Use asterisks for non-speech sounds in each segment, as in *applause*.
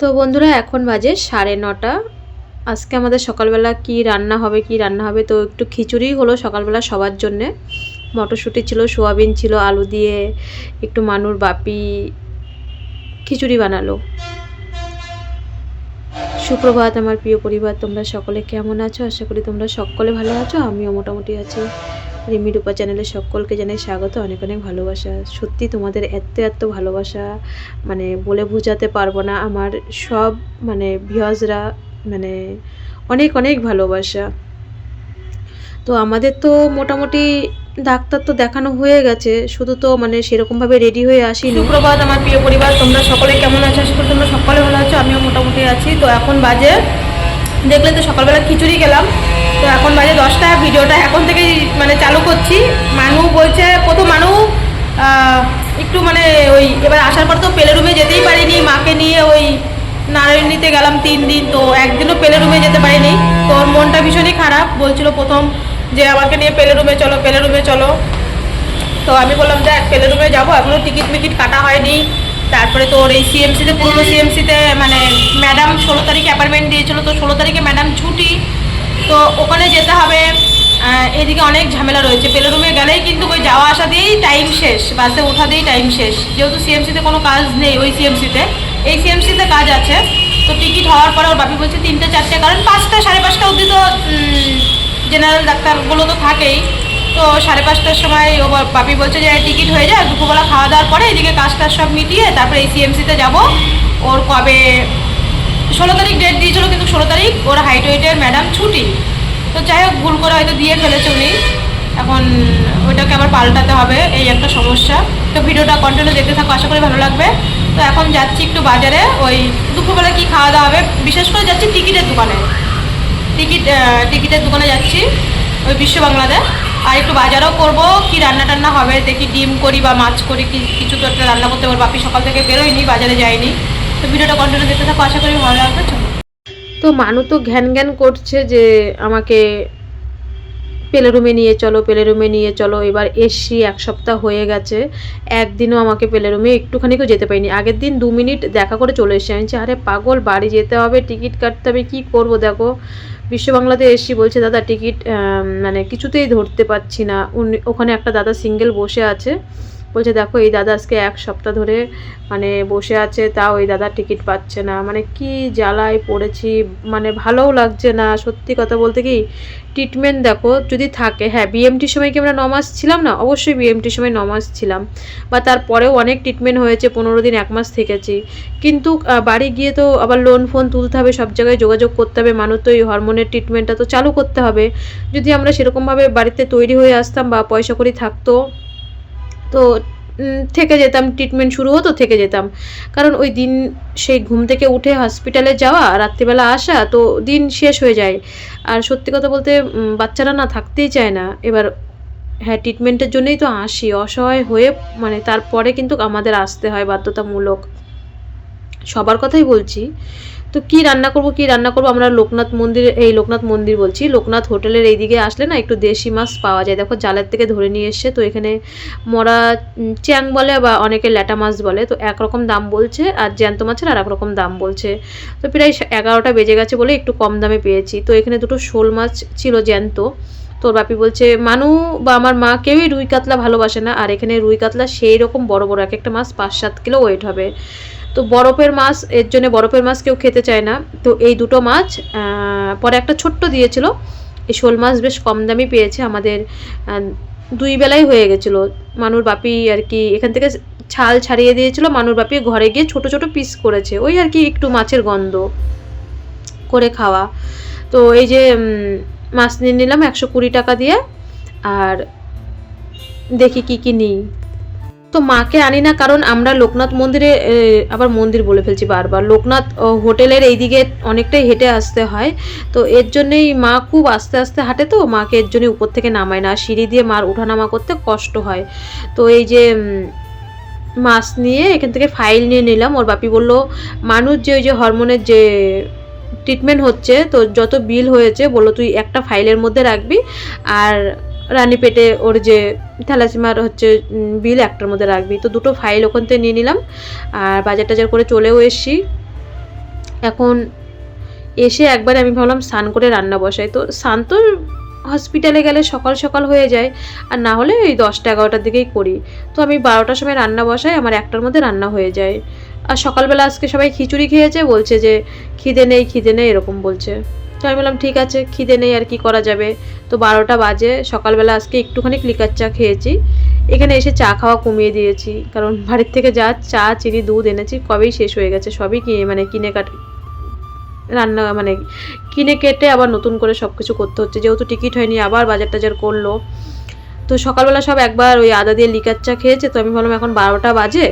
তো বন্ধুরা, এখন বাজে সাড়ে নটা। আজকে আমাদের সকালবেলা কি রান্না হবে, কি রান্না হবে? তো একটু খিচুড়ি হলো সকালবেলা সবার জন্যে। মটরশুঁটি ছিল, সোয়াবিন ছিল, আলু দিয়ে একটু মানুর বাপি খিচুড়ি বানালো। সুপ্রভাত আমার প্রিয় পরিবার, তোমরা সকলে কেমন আছো? আশা করি তোমরা সকলে ভালো আছো, আমিও মোটামুটি আছি। রিমি রূপা চ্যানেলে সকলকে জানাই স্বাগত, অনেক অনেক ভালোবাসা। সত্যি তোমাদের এত এত ভালোবাসা মানে বলে বোঝাতে পারব না। আমার সব মানে ভিউয়ার্সরা মানে অনেক অনেক ভালোবাসা। তো আমাদের তো মোটামুটি ডাক্তার তো দেখানো হয়ে গেছে, শুধু তো মানে সেরকমভাবে রেডি হয়ে আসি সুপ্রভাত আমার প্রিয় পরিবার, তোমরা সকলে কেমন আছো? আশা করি তোমরা সকলে ভালো আছো, আমিও মোটামুটি আছি। তো এখন বাজে, দেখলে তো সকালবেলা খিচুড়ি গেলাম এখন বাজে দশটা, ভিডিওটা এখন থেকেই মানে চালু করছি। মানু বলছে, প্রথম মানু একটু মানে ওই, এবার আসার পর তো পেলে রুমে যেতেই পারিনি। মাকে নিয়ে ওই নারায়ণীতে গেলাম তিন দিন, তো একদিনও পেলে রুমে যেতে পারিনি। তো ওর মনটা ভীষণই খারাপ, বলছিল প্রথম যে আমাকে নিয়ে পেলে রুমে চলো পেলে রুমে চলো। তো আমি বললাম, দেখ পেলে রুমে যাব, এখনও টিকিট মিকিট কাটা হয়নি। তারপরে তোর এই সিএমসিতে পুরনো সিএমসিতে মানে ম্যাডাম ষোলো তারিখে অ্যাপয়েন্টমেন্ট দিয়েছিল, তো ষোলো তারিখে ম্যাডাম ছুটি। তো ওখানে যেতে হবে। এদিকে অনেক ঝামেলা রয়েছে। পেলে রুমে গেলেই কিন্তু ওই যাওয়া আসা দিয়েই টাইম শেষ। বাসে ওঠা দিয়েই টাইম শেষ। যেহেতু সিএমসিতে কোনো কাজ নেই ওই সিএমসিতে এই সিএমসিতে কাজ আছে। তো টিকিট হওয়ার পরে ওর বাপি বলছে তিনটে, চারটে, কারণ পাঁচটা, সাড়ে পাঁচটা অবধি তো জেনারেল ডাক্তারগুলো তো থাকেই। তো সাড়ে পাঁচটার সময় ও বাপি বলছে যে টিকিট হয়ে যায় দুপুরবেলা খাওয়া দাওয়ার পরে এদিকে কাজটা সব মিটিয়ে তারপরে এই সিএমসিতে যাব। ওর কবে ষোলো তারিখ ডেট দিয়েছিল, কিন্তু ষোলো তারিখ ওর হাইট ওয়েটের ম্যাডাম ছুটি। তো যাই হোক, ভুল করে হয়তো দিয়ে ফেলেছে উনি। এখন ওইটাকে আবার পাল্টাতে হবে, এই একটা সমস্যা। তো ভিডিওটা কন্টিনিউ দেখতে থাকো, আশা করি ভালো লাগবে। তো এখন যাচ্ছি একটু বাজারে, ওই দুপুরবেলা কি খাওয়া দাওয়া হবে, বিশেষ করে যাচ্ছি টিকিটের দোকানে। টিকিট টিকিটের দোকানে যাচ্ছি, ওই বিশ্ব বাংলাতে। আর একটু বাজারও করব, কি রান্না টান্না হবে, দেখি ডিম করি বা মাছ করি কিছু তো একটা রান্না করতে পারব। বাপি সকাল থেকে বেরোয়নি, বাজারে যায়নি। তো ভিডিওটা কন্টিনিউ দেখতে থাকো, আশা করি ভালো লাগবে তো মানু তো ঘ্যান ঘ্যান করছে যে আমাকে পেলে রুমে নিয়ে চলো পেলে রুমে নিয়ে চলো। এবার এসছি, এক সপ্তাহ হয়ে গেছে। একদিনও আমাকে পেলে রুমে একটুখানিকেও যেতে পারিনি। আগের দিন দু মিনিট দেখা করে চলে এসেছি। আমি আরে পাগল, বাড়ি যেতে হবে, টিকিট কাটতে হবে, কী করব দেখো? বিশ্ব বাংলাতে বলছে, দাদা, টিকিট মানে কিছুতেই ধরতে পারছি না। ওখানে একটা দাদা সিঙ্গেল বসে আছে। বলছে, দেখো, এই দাদা আজকে এক সপ্তাহ ধরে মানে বসে আছে, তাও ওই দাদা টিকিট পাচ্ছে না। মানে কি জ্বালায় পড়েছি মানে ভালোও লাগছে না। সত্যি কথা বলতে কি ট্রিটমেন্ট দেখো, যদি থাকে হ্যাঁ বিএমটির সময় কি আমরা ন মাস ছিলাম না? অবশ্যই বিএমটির সময় ন মাস ছিলাম। বা তারপরেও অনেক ট্রিটমেন্ট হয়েছে, পনেরো দিন, এক মাস থেকেছি। কিন্তু বাড়ি গিয়ে তো আবার লোন ফোন তুলতে হবে, সব জায়গায় যোগাযোগ করতে হবে, মানুষ তো এই হরমোনের ট্রিটমেন্টটা তো চালু করতে হবে। যদি আমরা সেরকমভাবে বাড়িতে তৈরি হয়ে আসতাম বা পয়সা করি থাকতো তো থেকে যেতাম ট্রিটমেন্ট শুরু হতো, থেকে যেতাম। কারণ ওই দিন সেই ঘুম থেকে উঠে হসপিটালে যাওয়া, রাত্রিবেলা আসা, তো দিন শেষ হয়ে যায়। আর সত্যি কথা বলতে বাচ্চারা না থাকতেই চায় না। এবার হ্যাঁ ট্রিটমেন্টের জন্যই তো আসি। অসহায় হয়ে মানে তারপরে কিন্তু আমাদের আসতে হয় বাধ্যতামূলক। সবার কথাই বলছি। তো কি রান্না করব, কি রান্না করব? আমরা লোকনাথ মন্দির, এই লোকনাথ মন্দির বলছি। লোকনাথ হোটেলের এইদিকে আসলে না একটু দেশি মাছ পাওয়া যায়। দেখো জালের থেকে ধরে নিয়ে এসছে, তো এখানে মরা চ্যাং বলে বা অনেকে ল্যাটা মাছ বলে। তো একরকম দাম বলছে আর জ্যান্ত মাছের আর একরকম দাম বলছে। তো প্রায় এগারোটা বেজে গেছে বলে একটু কম দামে পেয়েছি। তো এখানে দুটো শোল মাছ ছিল জ্যান্ত। তোর বাপি বলছে, মানু বা আমার মা কেউই রুই কাতলা ভালোবাসে না। আর এখানে রুই কাতলা সেই রকম বড় বড় এক একটা মাছ পাঁচ সাত কিলো ওয়েট হবে। তো বরফের মাছ, এর জন্য বরফের মাছ কেউ খেতে চায় না। তো এই দুটো মাছ পরে একটা ছোট্ট দিয়েছিল। এই শোল মাছ বেশ কম দামি পেয়েছে। আমাদের দুই বেলাই হয়ে গেছিল। মানুর বাপি আর কি এখান থেকে ছাল ছাড়িয়ে দিয়েছিল। মানুর বাপি ঘরে গিয়ে ছোট ছোট পিস করেছে। ওই আর কি একটু মাছের গন্ধ করে খাওয়া। তো এই যে মাছ নিয়ে নিলাম একশো কুড়ি টাকা দিয়ে। আর দেখি কি কি নিই। তো মাকে আনি না, কারণ আমরা লোকনাথ মন্দিরে আবার মন্দির বলে ফেলছি বারবার। লোকনাথ হোটেলের এইদিকে অনেকটাই হেঁটে আসতে হয়। তো এর জন্যই মা খুব আস্তে আস্তে হাঁটে তো, মাকে এর জন্যই উপর থেকে নামায় না। সিঁড়ি দিয়ে মার উঠানামা করতে কষ্ট হয়। তো এই যে মাছ নিয়ে এখান থেকে ফাইল নিয়ে নিলাম। ওর বাপি বলল, মানুষ যে ওই যে হরমোনের যে ট্রিটমেন্ট হচ্ছে, তো যত বিল হয়েছে, বলল তুই একটা ফাইলের মধ্যে রাখবি। আর রানী পেটে ওর যে থ্যালাসিমার হচ্ছে বিল একটার মধ্যে রাখবি। তো দুটো ফাইল ওখান থেকে নিয়ে নিলাম, আর বাজার টাজার করে চলেও এসছি। এখন এসে একবার আমি ভাবলাম স্নান করে রান্না বসাই। তো স্নান তো হসপিটালে গেলে সকাল সকাল হয়ে যায়, আর না হলে ওই দশটা এগারোটার দিকেই করি। তো আমি বারোটার সময় রান্না বসাই, আমার একটার মধ্যে রান্না হয়ে যায়। আর সকালবেলা আজকে সবাই খিচুড়ি খেয়েছে, বলছে যে খিদে নেই খিদে নেই, এরকম বলছে। তো আমি বললাম, ঠিক আছে, খিদে নেই আর কি করা যাবে? তো বারোটা বাজে, সকালবেলা আজকে একটুখানি ক্লিকার চা খেয়েছি। এখানে এসে চা খাওয়া কমিয়ে দিয়েছি, কারণ বাড়ির থেকে যা চা, চিনি, দুধ এনেছি কবেই শেষ হয়ে গেছে, সবই কিনে মানে কিনে কাট রান্না মানে কিনে কেটে আবার নতুন করে সব কিছু করতে হচ্ছে। যেহেতু টিকিট হয়নি, আবার বাজার টাজার করল। তো সকালবেলা সব একবার ওই আদা দিয়ে লিকার চা খেয়েছে, তো আমি ভাবলাম এখন বারোটা বাজে,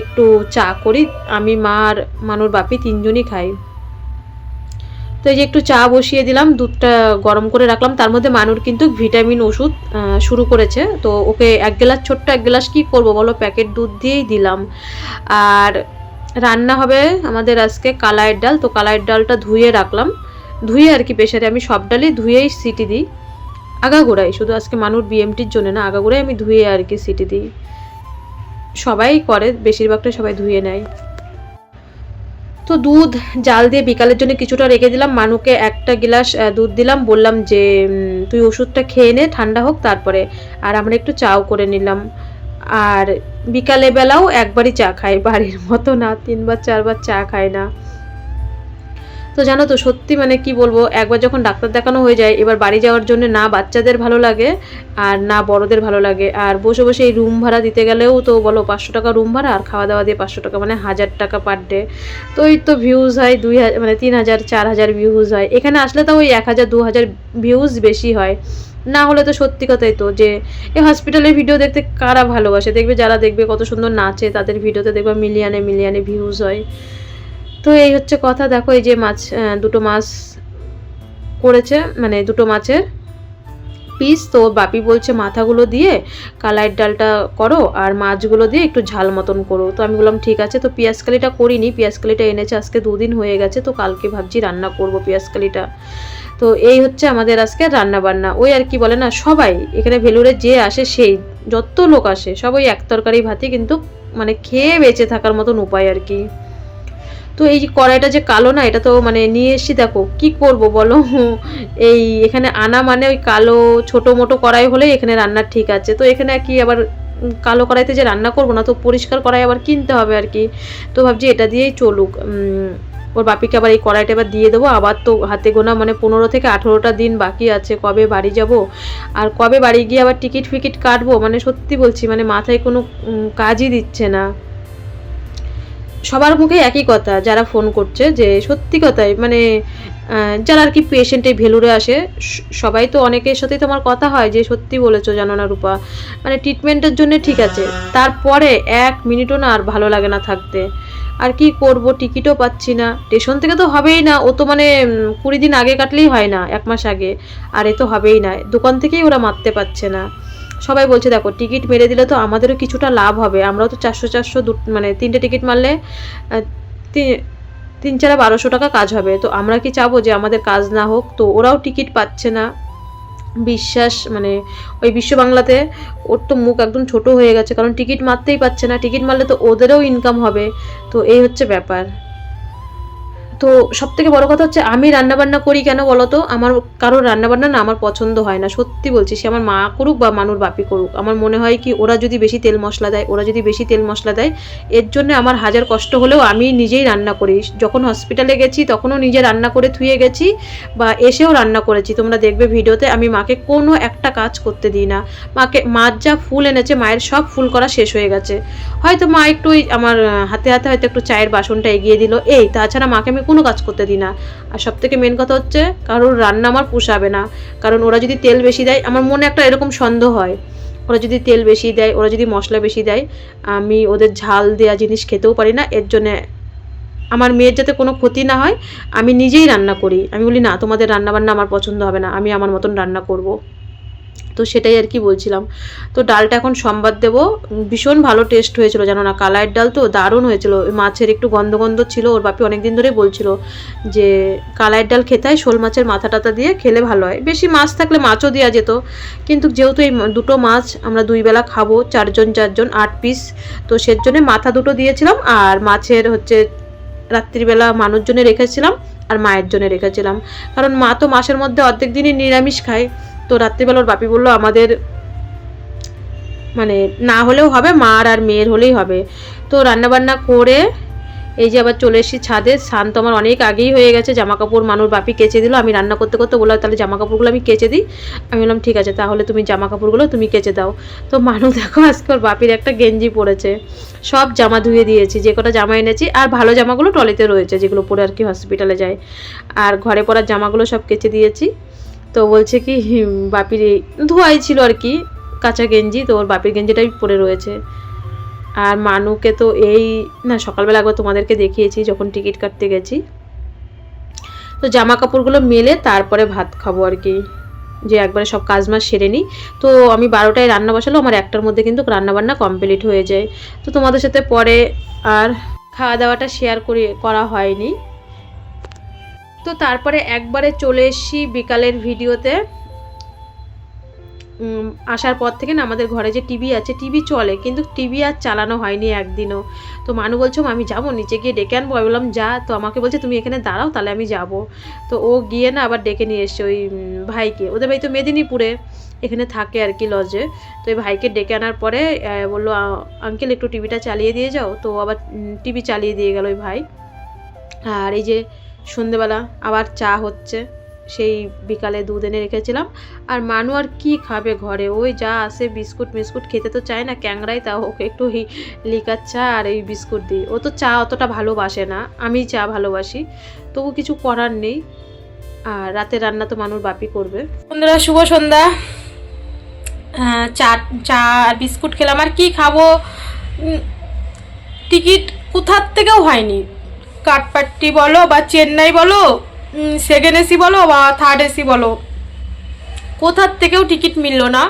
একটু চা করি। আমি, মা আর মানুর বাপি তিনজনই খাই। তো এই যে একটু চা বসিয়ে দিলাম, দুধটা গরম করে রাখলাম। তার মধ্যে মানুর কিন্তু ভিটামিন ওষুধ শুরু করেছে। তো ওকে এক গ্লাস, ছোট্ট এক গ্লাস কি করব বলো? প্যাকেট দুধ দিয়েই দিলাম। আর রান্না হবে আমাদের আজকে কালাইয়ের ডাল। তো কালাইয়ের ডালটা ধুয়ে রাখলাম। ধুয়ে আর কি প্রেশারে আমি সব ডালই ধুয়েই সিটি দিই। আগাগোড়াই, শুধু আজকে মানুর বিএমটির জন্য না, আগাগোড়াই আমি ধুয়ে আর কি সিটি দিই। সবাই করে, বেশিরভাগটা সবাই ধুয়ে নেয়। তো দুধ, জাল দিয়ে বিকালের জন্য কিছুটা রেখে দিলাম। মানুকে একটা গিলাস দুধ দিলাম। বললাম যে তুই ওষুধটা খেয়ে নে, ঠান্ডা হোক, তারপরে আর আমরা একটু চাও করে নিলাম। আর বিকালে বেলাও একবারই চা খাই, বাড়ির মতো না, তিনবার, চারবার চা খাই না। তো জানো তো, সত্যি মানে কি বলব, একবার যখন ডাক্তার দেখানো হয়ে যায়, এবার বাড়ি যাওয়ার জন্য না বাচ্চাদের ভালো লাগে আর না বড়দের ভালো লাগে। আর বসে বসে এই রুম ভাড়া দিতে গেলেও তো বলো পাঁচশো টাকা রুম ভাড়া আর খাওয়া দাওয়া দিয়ে পাঁচশো টাকা মানে হাজার টাকা পার ডে তো ওই তো ভিউজ হয় দুই হাজার মানে তিন হাজার, চার হাজার ভিউজ হয়। এখানে আসলে তো ওই এক হাজার, দু হাজার ভিউজ বেশি হয়। না হলে তো সত্যি কথাই তো যে, এই হসপিটালের ভিডিও দেখতে কারা ভালোবাসে? দেখবে যারা দেখবে কত সুন্দর নাচে, তাদের ভিডিওতে দেখবে মিলিয়নে মিলিয়নে ভিউজ হয়। তো এই হচ্ছে কথা, দেখো এই যে মাছ দুটো মাছ করেছে মানে দুটো মাছের পিস তো বাপি বলছে মাথাগুলো দিয়ে কালাইয়ের ডালটা করো আর মাছগুলো দিয়ে একটু ঝাল মতন করো। তো আমি বললাম, ঠিক আছে, তো পেঁয়াজকালিটা করিনি পেঁয়াজকালিটা এনেছে, আজকে দুদিন হয়ে গেছে, তো কালকে ভাবছি রান্না করব পেঁয়াজকালিটা তো এই হচ্ছে আমাদের আজকে রান্না বান্না ওই আর কি বলে না, সবাই এখানে ভেলুরে যে আসে সেই, যত লোক আসে, সবাই এক তরকারি ভাতই কিন্তু মানে খেয়ে বেঁচে থাকার মতন উপায় আর কি। তো এই যে কড়াইটা যে কালো না, এটা তো মানে নিয়ে এসছি, দেখো, কি করব বলো? এই এখানে আনা মানে ওই কালো, ছোটো মোটো কড়াই হলেই এখানে রান্নার ঠিক আছে। তো এখানে কি আবার কালো কড়াইতে যে রান্না করব না, তো পরিষ্কার কড়াই আবার কিনতে হবে আর কি। তো ভাবছি এটা দিয়েই চলুক। ওর বাপিকে আবার এই কড়াইটা এবার দিয়ে দেবো। আবার তো হাতে গোনা মানে পনেরো থেকে আঠেরোটা দিন বাকি আছে, কবে বাড়ি যাব। আর কবে বাড়ি গিয়ে আবার টিকিট ফিকিট কাটবো? মানে সত্যি বলছি মানে মাথায় কোনো কাজই দিচ্ছে না। সবার মুখে একই কথা, যারা ফোন করছে যে সত্যি কথাই মানে যারা আর কি পেশেন্টে ভেলুরে আসে সবাই তো অনেকের সাথেই তোমার কথা হয় যে সত্যি বলেছ জানো না রূপা। মানে ট্রিটমেন্টের জন্য ঠিক আছে, তারপরে এক মিনিটও না আর ভালো লাগে না থাকতে। আর কি করব টিকিটও পাচ্ছি না। স্টেশন থেকে তো হবেই না, ও তো মানে কুড়ি দিন আগে কাটলেই হয় না, এক মাস আগে। আর এ তো হবেই না, দোকান থেকেই ওরা মারতে পারছে না। সবাই বলছে, দেখো, টিকিট মেরে দিলে তো আমাদেরও কিছুটা লাভ হবে। আমরাও তো চারশো চারশো দু মানে তিনটে টিকিট মারলে তিন চারে বারোশো টাকা কাজ হবে। তো আমরা কি চাবো যে আমাদের কাজ না হোক? তো ওরাও টিকিট পাচ্ছে না। বিশ্বাস মানে ওই বিশ্ব বাংলাতে ওর তো মুখ একদম ছোট হয়ে গেছে, কারণ টিকিট মারতেই পারছে না। টিকিট মারলে তো ওদেরও ইনকাম হবে। তো এই হচ্ছে ব্যাপার। তো সব থেকে বড় কথা হচ্ছে আমি রান্নাবান্না করি কেন বলো তো আমার কারোর রান্নাবান্না না আমার পছন্দ হয় না। সত্যি বলছি, সে আমার মা করুক বা মানুর বাপি করুক, আমার মনে হয় কি ওরা যদি বেশি তেল মশলা দেয়, ওরা যদি বেশি তেল মশলা দেয়, এর জন্য আমার হাজার কষ্ট হলেও আমি নিজেই রান্না করি। যখন হসপিটালে গেছি, তখনও নিজে রান্না করে থুয়ে গেছি বা এসেও রান্না করেছি। তোমরা দেখবে ভিডিওতে আমি মাকে কোনো একটা কাজ করতে দিই না। মাকে মাছ যা ফুল এনেছে, মায়ের সব ফুল করা শেষ হয়ে গেছে। হয়তো মা একটু আমার হাতে হাতে হয়তো একটু চায়ের বাসনটা এগিয়ে দিল। এই, তাছাড়া মাকে আমি কোনো কাজ করতে দিই না। আর সব থেকে মেন কথা হচ্ছে, কারোর রান্না আমার পোষাবে না। কারণ ওরা যদি তেল বেশি দেয়, আমার মনে একটা এরকম সন্দেহ হয়। ওরা যদি তেল বেশি দেয়, ওরা যদি মশলা বেশি দেয়, আমি ওদের ঝাল দেওয়া জিনিস খেতেও পারি না। এর জন্যে আমার মেয়ের যাতে কোনো ক্ষতি না হয়, আমি নিজেই রান্না করি। আমি বলি, না, তোমাদের রান্না বান্না আমার পছন্দ হবে না। আমি আমার মতন রান্না করব। তো সেটাই আর কি বলছিলাম। তো ডালটা এখন সম্বাদ দেবো। ভীষণ ভালো টেস্ট হয়েছিল জানো না? কালাইয়ের ডাল তো দারুণ হয়েছিল। মাছের একটু গন্ধ গন্ধ ছিল, ওর বাপি অনেক দিন ধরে বলছিল যে, কালাইয়ের ডাল খেতে হয়, শোল মাছের মাথা টাথা দিয়ে খেলে ভালো হয়। বেশি মাছ থাকলে মাছও দেওয়া যেত। কিন্তু যেহেতু এই দুটো মাছ আমরা দুই বেলা খাব, চারজন চারজন, আট পিস তো সের জন্য মাথা দুটো দিয়েছিলাম আর মাছের হচ্ছে রাত্রিবেলা মানুষ জন্য রেখেছিলাম আর মায়ের জন্য রেখেছিলাম। কারণ মা তো মাসের মধ্যে অর্ধেক দিনই নিরামিষ খায়। তো রাত্রিবেলা ওর বাপি বলল, আমাদের মানে না হলেও হবে, মার আর মেয়ের হলেই হবে। তো রান্নাবান্না করে এই যে আবার চলে এসেছি ছাদে, স্নান তো আমার অনেক আগেই হয়ে গেছে জামা কাপড় মানুষ বাপি কেচে দিল, আমি রান্না করতে করতে বললাম, তাহলে জামা কাপড়গুলো আমি কেচে দিই। আমি বললাম, ঠিক আছে, তাহলে তুমি জামা কাপড়গুলো তুমি কেচে দাও। তো মানুষ দেখো, আজকে ওর বাপির একটা গেঞ্জি পরেছে। সব জামা ধুয়ে দিয়েছি, যে কটা জামা এনেছি, আর ভালো জামাগুলো টলিতে রয়েছে, যেগুলো পরে আর কি হসপিটালে যায়। আর ঘরে পরার জামাগুলো সব কেচে দিয়েছি। তো বলছে কি বাপির এই ধোয়াই ছিল আর কি, কাঁচা গেঞ্জি, তো ওর বাপির গেঞ্জিটাই পরে রয়েছে। আর মানুকে তো এই, না, সকালবেলা একবার তোমাদেরকে দেখিয়েছি যখন টিকিট কাটতে গেছি। তো জামা কাপড়গুলো মেলে তারপরে ভাত খাব আর কি, যে একবারে সব কাজ মাজ সেরে নিই। তো আমি বারোটায় রান্না বসালো, আমার একটার মধ্যে কিন্তু রান্নাবান্না কমপ্লিট হয়ে যায়। তো তোমাদের সাথে পরে আর খাওয়া দাওয়াটা শেয়ার করে, করা হয়নি। তো তারপরে একবারে চলে এসেছি বিকালের ভিডিওতে। আসার পর থেকে না আমাদের ঘরে যে টিভি আছে, টিভি চলে, কিন্তু টিভি আর চালানো হয়নি একদিনও। তো মানু বলছো আমি যাব? নিচে গিয়ে ডেকে আনব। বললাম, যা। তো আমাকে বলছে, তুমি এখানে দাঁড়াও, তাহলে আমি যাব। তো ও গিয়ে না আবার ডেকে নিয়ে এসছে ওই ভাইকে। ওদের ভাই তো মেদিনীপুরে, এখানে থাকে আর কি লজে তো এই ভাইকে ডেকে আনার পরে বলল আঙ্কেল একটু টিভিটা চালিয়ে দিয়ে যাও। তো আবার টিভি চালিয়ে দিয়ে গেল ওই ভাই। আর এই যে সন্ধেবেলা আবার চা হচ্ছে। সেই বিকালে দুধ এনে রেখেছিলাম। আর মানু আর কি খাবে ঘরে? ওই যা আসে বিস্কুট মিস্কুট খেতে তো চায় না ক্যাংরাই তা ওকে একটু লিকার চা আর এই বিস্কুট দিই। ও তো চা অতটা ভালোবাসে না, আমি চা ভালোবাসি। তবু কিছু করার নেই। আর রাতে রান্না তো মানুষ বাপি করবে। বন্ধুরা শুভ সন্ধ্যা। চা চা আর বিস্কুট খেলাম। আর কি খাব? টিকিট কোথার থেকেও হয়নি। কাঠপাট্টি বলো বা চেন্নাই বলো সেকেন্ড এসি বলো বা থার্ড এসি বলো। কোথার থেকেও টিকিট মিললো না,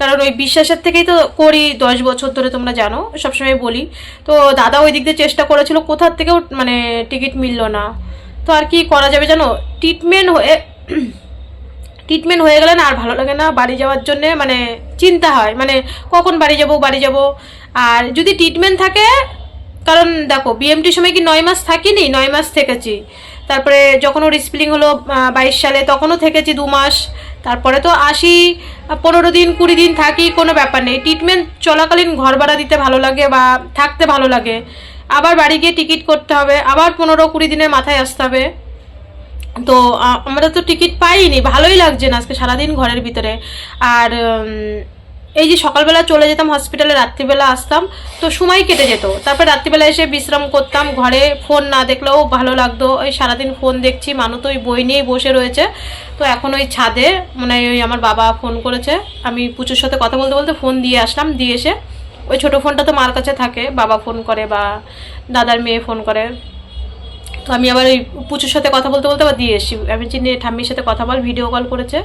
কারণ ওই বিশ্বাসের থেকেই তো করি দশ বছর ধরে তোমরা জানো, সবসময় বলি। তো দাদা ওই দিক দিয়ে চেষ্টা করেছিল, কোথার থেকেও মানে টিকিট মিললো না। তো আর কি করা যাবে জানো? ট্রিটমেন্ট হয়ে ট্রিটমেন্ট হয়ে গেলে না আর ভালো লাগে না বাড়ি যাওয়ার জন্য মানে চিন্তা হয়। মানে কখন বাড়ি যাব বাড়ি যাব। আর যদি ট্রিটমেন্ট থাকে কারণ দেখো বিএমটির সময় কি নয় মাস থাকিনি? নয় মাস থেকেছি। তারপরে যখন ওর স্প্লিং হলো বাইশ সালে, তখনও থেকেছি দু মাস। তারপরে তো আসি, পনেরো দিন, কুড়ি দিন থাকি, কোনো ব্যাপার নেই। ট্রিটমেন্ট চলাকালীন ঘর ভাড়া দিতে ভালো লাগে বা থাকতে ভালো লাগে। আবার বাড়ি গিয়ে টিকিট করতে হবে, আবার পনেরো কুড়ি দিনের মাথায় আসতে হবে। তো আমরা তো টিকিট পাইনি ভালোই লাগছে না আজকে সারাদিন ঘরের ভিতরে। আর এই যে সকালবেলা চলে যেতাম হসপিটালে রাত্রিবেলা আসতাম, তো সময় কেটে যেত। তারপর রাত্রিবেলা এসে বিশ্রাম করতাম, ঘরে ফোন না দেখলেও ভালো লাগতো। ওই সারাদিন ফোন দেখছি মানুষ তো ওই বই নিয়েই বসে রয়েছে। তো এখন ওই ছাদে মানে ওই আমার বাবা ফোন করেছে। আমি পুচুর সাথে কথা বলতে বলতে ফোন দিয়ে আসলাম, দিয়ে এসে ওই ছোটো ফোনটা তো মার কাছে থাকে, বাবা ফোন করে বা দাদার মেয়ে ফোন করে। তো আমি আবার ওই পুচুর সাথে কথা বলতে বলতে আবার দিয়ে এসেছি। আমি চিনি ঠাম্মির সাথে কথা বল ভিডিও কল করেছে।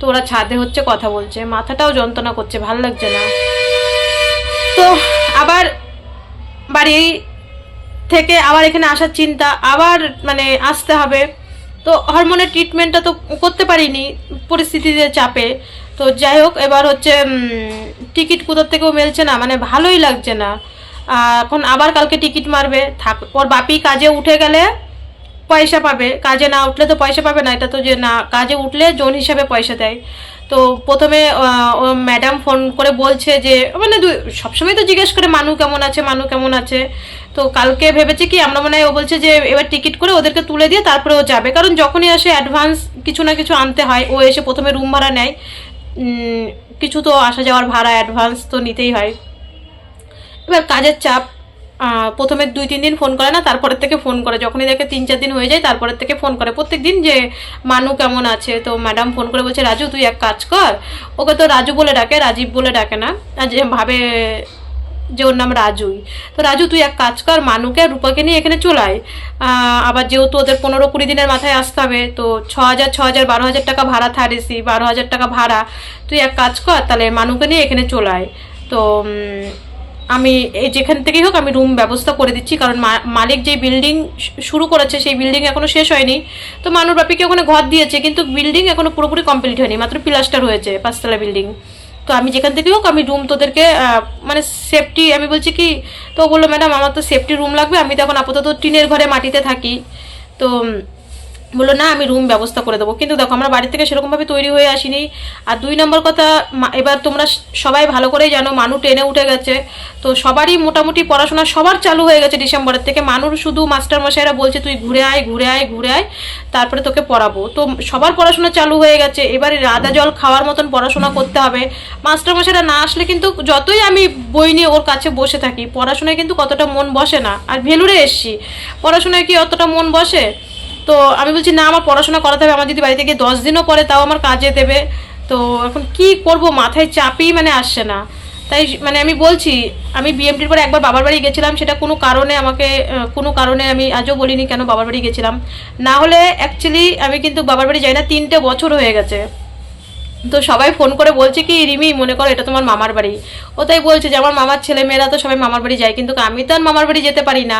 তো ওরা ছাদে হচ্ছে কথা বলছে। মাথাটাও যন্ত্রণা করছে, ভালো লাগছে না। তো আবার বাড়ি থেকে আবার এখানে আসার চিন্তা, আবার মানে আসতে হবে। তো হরমোনের ট্রিটমেন্টটা তো করতে পারিনি পরিস্থিতিতে চাপে। তো যাই হোক, এবার হচ্ছে টিকিট কোথার থেকেও মেলছে না মানে ভালোই লাগছে না। এখন আবার কালকে টিকিট মারবে। থাক, ওর বাপি কাজে উঠে গেলে পয়সা পাবে, কাজে না উঠলে তো পয়সা পাবে না, এটা তো যে না, কাজে উঠলে জোন হিসাবে পয়সা দেয়। তো প্রথমে ম্যাডাম ফোন করে বলছে যে মানে সবসময় তো জিজ্ঞেস করে, মানু কেমন আছে, মানু কেমন আছে? তো কালকে ভেবেছে কি, আমরা মনে হয় ও বলছে যে, এবার টিকিট করে ওদেরকে তুলে দিয়ে তারপরে ও যাবে। কারণ যখনই আসে অ্যাডভান্স কিছু না কিছু আনতে হয়, ও এসে প্রথমে রুম ভাড়া নেয়। কিছু তো আসা যাওয়ার ভাড়া অ্যাডভান্স তো নিতেই হয়। এবার কাজের চাপ প্রথমে দুই তিন দিন ফোন করে না তারপরের থেকে ফোন করে। যখনই দেখে তিন চার দিন হয়ে যায় তারপরের থেকে ফোন করে। প্রত্যেক দিন যে মানু কেমন আছে তো ম্যাডাম ফোন করে বলছে রাজু তুই এক কাজ কর। ওকে তো রাজু বলে ডাকে রাজীব বলে ডাকে না। যে ভাবে যে ওর নাম রাজুই। তো রাজু তুই এক কাজ কর মানুকে আর রূপাকে নিয়ে এখানে চলায় আবার যেহেতু ওদের পনেরো কুড়ি দিনের মাথায় আসতে হবে তো ছ হাজার ছ হাজার বারো হাজার টাকা ভাড়া থার্ড এসি বারো হাজার টাকা ভাড়া। তুই এক কাজ কর তাহলে মানুকে নিয়ে এখানে চলায় তো উম, আমি যেখান থেকেই হোক আমি রুম ব্যবস্থা করে দিচ্ছি, কারণ মালিক যে বিল্ডিং শুরু করেছে সেই বিল্ডিং এখনও শেষ হয়নি। তো মানুর বাপিকে ওখানে ঘর দিয়েছে, কিন্তু বিল্ডিং এখনও পুরোপুরি কমপ্লিট হয়নি, মাত্র প্লাস্টার হয়েছে, পাঁচতলা বিল্ডিং তো আমি যেখান থেকে হোক আমি রুম তোদেরকে মানে সেফটি আমি বলছি কি, তো বলল ম্যাডাম আমার তো সেফটি রুম লাগবে, আমি তো এখন আপাতত টিনের ঘরে মাটিতে থাকি। তো বলল, না, আমি রুম ব্যবস্থা করে দেবো। কিন্তু দেখো, আমরা বাড়ি থেকে সেরকমভাবে তৈরি হয়ে আসিনি। আর দুই নম্বর কথা এবার তোমরা সবাই ভালো করেই জানো, মানু টেনে উঠে গেছে। তো সবারই মোটামুটি পড়াশোনা সবার চালু হয়ে গেছে ডিসেম্বরের থেকে। মানুর শুধু মাস্টার মশাইরা বলছে, তুই ঘুরে আয় ঘুরে আয় ঘুরে আয়, তারপরে তোকে পড়াবো। তো সবার পড়াশোনা চালু হয়ে গেছে। এবারে রাধা জল খাওয়ার মতন পড়াশোনা করতে হবে। মাস্টার মশাইরা না আসলে কিন্তু যতই আমি বই নিয়ে ওর কাছে বসে থাকি, পড়াশোনায় কিন্তু কতটা মন বসে না। আর ভেলুরে এসছি, পড়াশোনায় কি অতটা মন বসে? তো আমি বলছি, না, আমার পড়াশোনা করাতে হবে। আমার যদি বাড়ি থেকে দশ দিনও পরে তাও আমার কাজে দেবে। তো এখন কি করব? মাথায় চাপই মানে আসছে না। তাই মানে আমি বলছি, আমি বিএমটির পরে একবার বাবার বাড়ি গেছিলাম। সেটা কোনো কারণে আমাকে কোনো কারণে আমি আজও বলিনি কেন বাবার বাড়ি গেছিলাম। না হলে অ্যাকচুয়ালি আমি কিন্তু বাবার বাড়ি যাই না। তিনটে বছর হয়ে গেছে। তো সবাই ফোন করে বলছে কি, রিমি, মনে করো এটা তোমার মামার বাড়ি। ও তাই বলছে যে, আমার মামার ছেলে মেয়েরা তো সবাই মামার বাড়ি যায়, কিন্তু আমি তো আর মামার বাড়ি যেতে পারি না।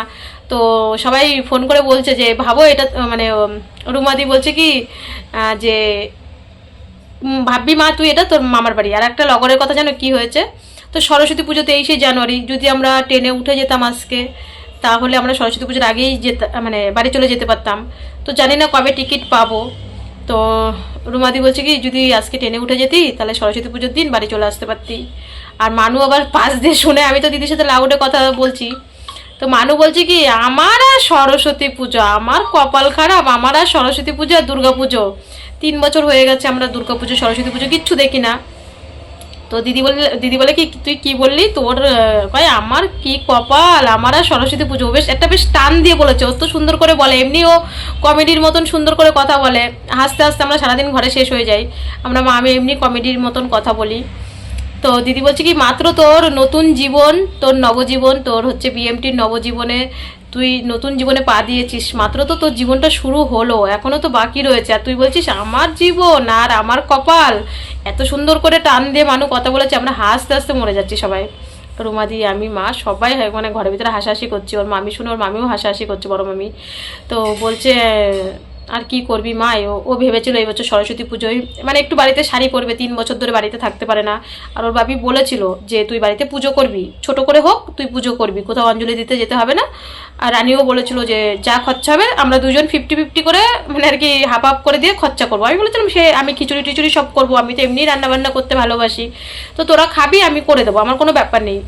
তো সবাই ফোন করে বলছে যে, ভাবো এটা মানে রুমাদি বলছে কি যে ভাববি মা, তুই এটা তোর মামার বাড়ি। আর একটা লগরের কথা জানো কি হয়েছে? তো সরস্বতী পুজো তেইশে জানুয়ারি, যদি আমরা ট্রেনে উঠে যেতাম আজকে, তাহলে আমরা সরস্বতী পুজোর আগেই যেতে মানে বাড়ি চলে যেতে পারতাম। তো জানি না কবে টিকিট পাবো। তো রুমাদি বলছে কি, যদি আজকে ট্রেনে উঠে যেতি, তাহলে সরস্বতী পুজোর দিন বাড়ি চলে আসতে পারতি। আর মানু আবার পাশ দিয়ে শুনে, আমি তো দিদির সাথে লাউডে কথা বলছি। তো মানু বলছে কি, আমার আর সরস্বতী পুজো, আমার কপাল খারাপ, আমার আর সরস্বতী পুজো আর দুর্গা পুজো। তিন বছর হয়ে গেছে আমরা দুর্গা পুজো, সরস্বতী পুজো কিচ্ছু দেখি না। তো দিদি বলে দিদি বলে কি, তুই কি বললি? তোর কয়, আমার কি কপাল? আমার আর সরস্বতী পুজো। বেশ, একটা বেশ টান দিয়ে বলেছে। ও তো সুন্দর করে বলে। এমনি ও কমেডির মতন সুন্দর করে কথা বলে। হাসতে হাসতে আমরা সারাদিন ঘরে শেষ হয়ে যাই। আমরা মা, আমি এমনি কমেডির মতন কথা বলি। তো দিদি বলছে কি, মাত্র তোর নতুন জীবন, তোর নবজীবন, তোর হচ্ছে বিএমটির নবজীবনে তুই নতুন জীবনে পা দিয়েছিস। মাত্র তো তোর জীবনটা শুরু হলো। এখনও তো বাকি রয়েছে। আর তুই বলছিস, আমার জীবন আর আমার কপাল। এত সুন্দর করে টান দিয়ে মানু কথা বলেছে, আমরা হাসতে হাসতে মরে যাচ্ছি সবাই। রুমাদি, আমি, মা সবাই মানে ঘরের ভিতরে হাসাহাসি করছি, ওর মামি শুনে ওর মামিও হাসাহাসি করছে, বড় মামি। তো বলছে আর কি করবি মা? ও ভেবেছিল এই বছর সরস্বতী পুজোয় মানে একটু বাড়িতে শাড়ি পরবে, তিন বছর ধরে বাড়িতে থাকতে পারে না। আর ওর বাবি বলেছিল যে, তুই বাড়িতে পুজো করবি, ছোট করে হোক, তুই পুজো করবি, কোথাও অঞ্জলি দিতে যেতে হবে না। আর রানিও বলেছিল যে, যা খরচা হবে, আমরা দুজন ফিফটি ফিফটি করে মানে আর কি হাফ হাফ করে দিয়ে খরচা করব। আমি বলেছিলাম, সে, আমি খিচুড়ি টিচুড়ি সব করব, আমি তো এমনি রান্নাবান্না করতে ভালোবাসি। তো তোরা খাবি, আমি করে দেবো, আমার কোনো ব্যাপার নেই।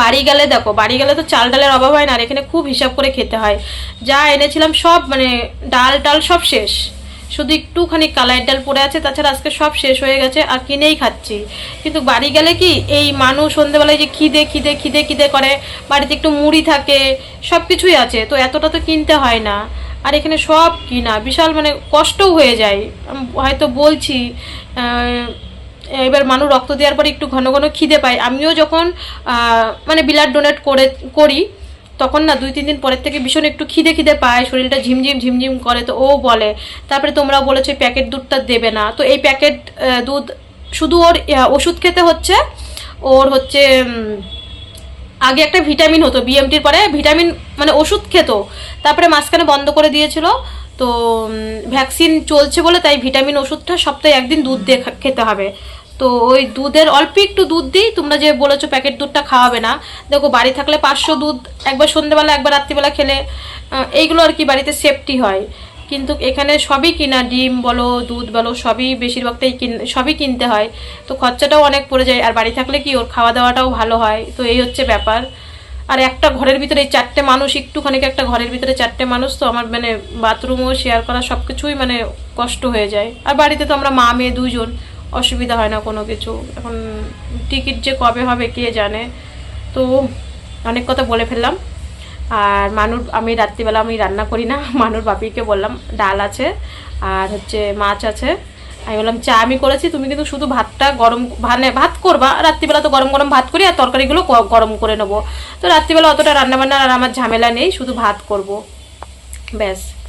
বাড়ি গেলে দেখো, বাড়ি গেলে তো চাল ডালের অভাব হয় না, আর এখানে খুব হিসাব করে খেতে হয়। যা এনেছিলাম সব মানে ডাল টাল সব শেষ। শুধু একটুখানি কালাইয়ের ডাল পড়ে আছে, তাছাড়া আজকে সব শেষ হয়ে গেছে, আর কিনেই খাচ্ছি। কিন্তু বাড়ি গেলে কি, এই মানুষ সন্ধেবেলায় যে খিদে খিদে খিদে খিদে করে, বাড়িতে একটু মুড়ি থাকে, সব কিছুই আছে, তো এতটা তো কিনতে হয় না। আর এখানে সব কিনা, বিশাল মানে কষ্টও হয়ে যায়। হয়তো বলছি এবার মানুষ রক্ত দেওয়ার পরে একটু ঘন ঘন খিদে পায়। আমিও যখন মানে ব্লাড ডোনেট করে, করি, তখন না দুই তিন দিন পরের থেকে ভীষণ একটু খিদে খিদে পায়, শরীরটা ঝিমঝিম ঝিমঝিম করে, তো ও বলে। তারপরে তোমরা বলেছ প্যাকেট দুধটা দেবে না। তো এই প্যাকেট দুধ শুধু ওর ওষুধ খেতে হচ্ছে। ওর হচ্ছে আগে একটা ভিটামিন হতো বিএমটির পরে ভিটামিন মানে ওষুধ খেত। তারপরে মাঝখানে বন্ধ করে দিয়েছিল। তো ভ্যাকসিন চলছে বলে তাই ভিটামিন ওষুধটা সপ্তাহে একদিন দুধ দিয়ে খেতে হবে। তো ওই দুধের অল্প একটু দুধ দিই, তোমরা যে বলেছ প্যাকেট দুধটা খাওয়াবে না। দেখো, বাড়ি থাকলে পাঁচশো দুধ, একবার সন্ধ্যেবেলা একবার রাত্রিবেলা খেলে এইগুলো আর কি বাড়িতে সেফটি হয়। কিন্তু এখানে সবই কিনা, ডিম বলো, দুধ বলো, সবই বেশিরভাগটাই কিন, সবই কিনতে হয়। তো খরচাটাও অনেক পড়ে যায়। আর বাড়ি থাকলে কি, ওর খাওয়া দাওয়াটাও ভালো হয়। তো এই হচ্ছে ব্যাপার। আর একটা ঘরের ভিতরে এই চারটে মানুষ একটুখানি একটা ঘরের ভিতরে চারটে মানুষ, তো আমার মানে বাথরুমও শেয়ার করা সব কিছুই মানে কষ্ট হয়ে যায়। আর বাড়িতে তো আমরা মা, মেয়ে দুজন অসুবিধা হয় না কোনো কিছু। এখন টিকিট যে কবে হবে কে জানে। তো অনেক কথা বলে ফেললাম। আর মানুর, আমি রাত্রিবেলা আমি রান্না করি না, *laughs* মানুর বাপিকে বললাম, ডাল আছে আর হচ্ছে মাছ আছে। আমি বললাম, চা আমি করেছি, তুমি কিন্তু শুধু ভাতটা গরম মানে ভাত করবা। রাত্রিবেলা তো গরম গরম ভাত করি আর তরকারিগুলো গরম করে নেব। তো রাত্রিবেলা অতটা রান্নাবান্নার আর আমার ঝামেলা নেই, শুধু ভাত করব। ব্যাস।